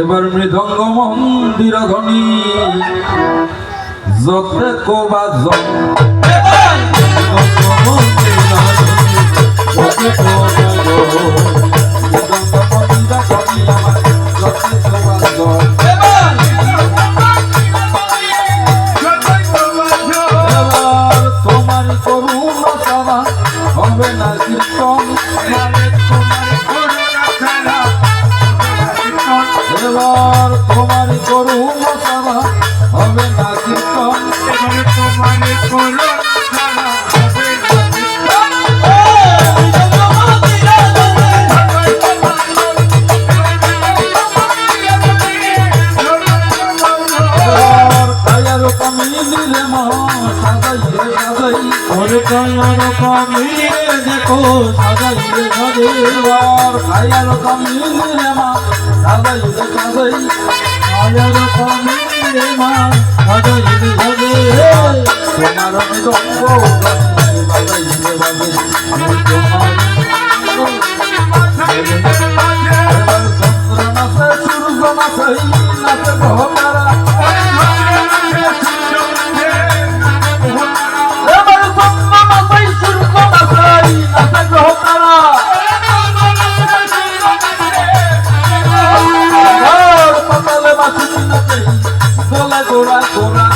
এবার মৃদঙ্গ মন্দির ধ্বনি। যত্রে কোবা তোমার করুণ সভা হবে না কীর্তন? তোমার কামিরে দেখো সাজাইলে কায়ার কমিলিরে মা সাজাই রে সাজাই কায়ার কামিরে মা সাজাইলে ঘরে তোমার মৃদঙ্গ বাজাই রে বাজে এবার দোলা গোড়া গোড়া।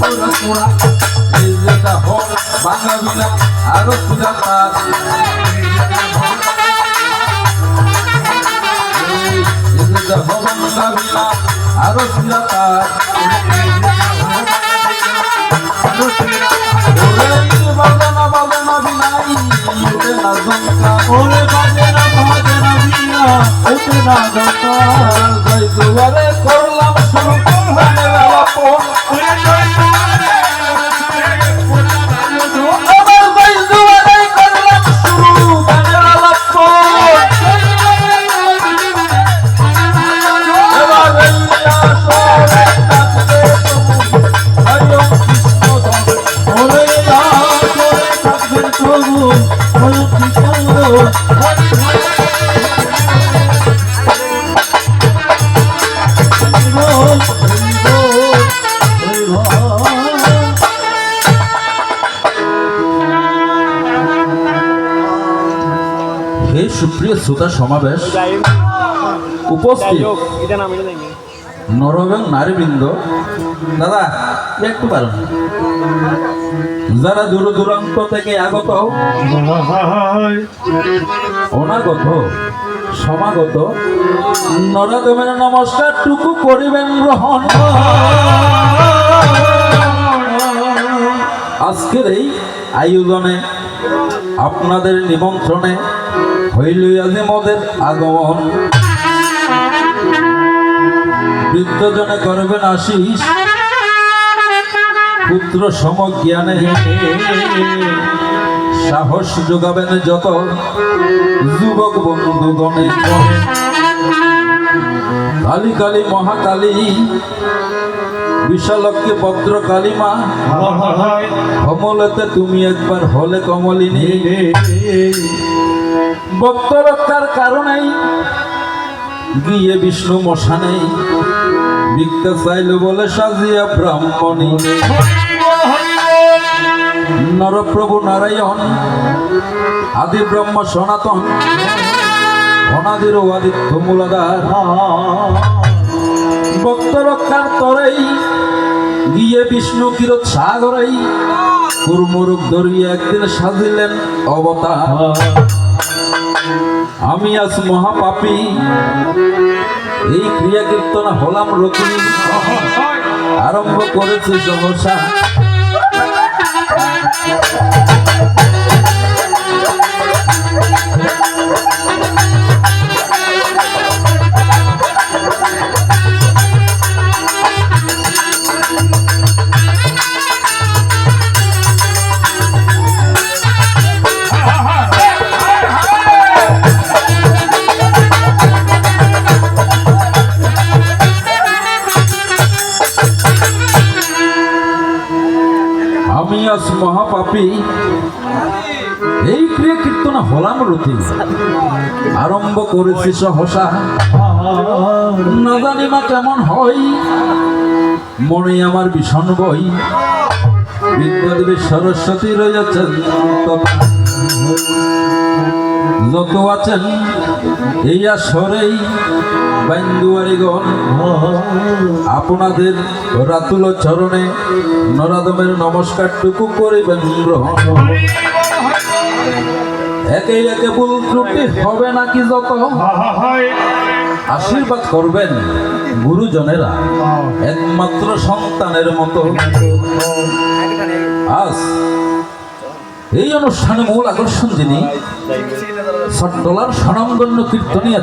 গোড়া গোড়া। এই যেটা হোক বাংলা বিনা আরও সুজা তার এই যেটা হোক আরও ওরে বাজনা বাজনা বিনাই ওরে না জঙ্কা ওরে বাজে না জয় দুয়ারে করলাম শুরু মানে সুপ্রিয় শ্রোতা সমাবেশ উপস্থিত এটা নাম এটা নাকি নর এবং নারীবৃন্দ। দাদা, একটু পারুন। যারা দূর দূরান্ত থেকে আগত, অনাগত, সমাগত নরদমের নমস্কার টুকু করিবেন গ্রহণ। আজকের এই আয়োজনে আপনাদের নিমন্ত্রণে হইল আজি মদের আগমন। বৃদ্ধজনে করবেন আশিস পুত্র সমজ্ঞানে সাহস যোগাবেন যত যুবক বন্ধুগণে কালী কালী মহাকালী বিশালক্ষ্মী ভদ্র কালীমা কমলতে তুমি একবার হলে কমলিনী। ভক্ত রক্ষার কারণেই গিয়ে বিষ্ণু মশানে ভিক্ষা চাইল বলে সাজিয়া ব্রাহ্মণী। নরপ্রভু নারায়ণ, আদি ব্রহ্ম সনাতন, অনাদির আদিত্য মূলাধার। ভক্ত রক্ষার তরেই গিয়ে বিষ্ণু কিরত সাগরেই কুর্মরূপ ধরিয়া একদিন সাজিলেন অবতার। আমি আজ মহাপাপী। এই ক্রিয়া কীর্তন হলাম রকিনী আরম্ভ করেছে সহসা আজ মহাপাপী। এই ক্রিয়া কীর্তন হলাম রতি। আরম্ভ করেছি সহসা। না জানি মা কেমন হয়। মনে আমার ভীষণ বই বিদ্যাদেবী সরস্বতী রয়েছেন। যত আছেন এই আসরেই বাইন্দুয়ারিগণ। আপনাদের রাতুল চরণে নরাদমের নমস্কারটুকু করিবেন গ্রহণ। একে একে ভুল ত্রুটি হবে নাকি যত? আশীর্বাদ করবেন। গুরুজনেরা একমাত্র সন্তানের মতো। আজ এই অনুষ্ঠানে মূল আকর্ষণ যিনি সট্টলার স্বনামগণ্য কীর্তনিয়া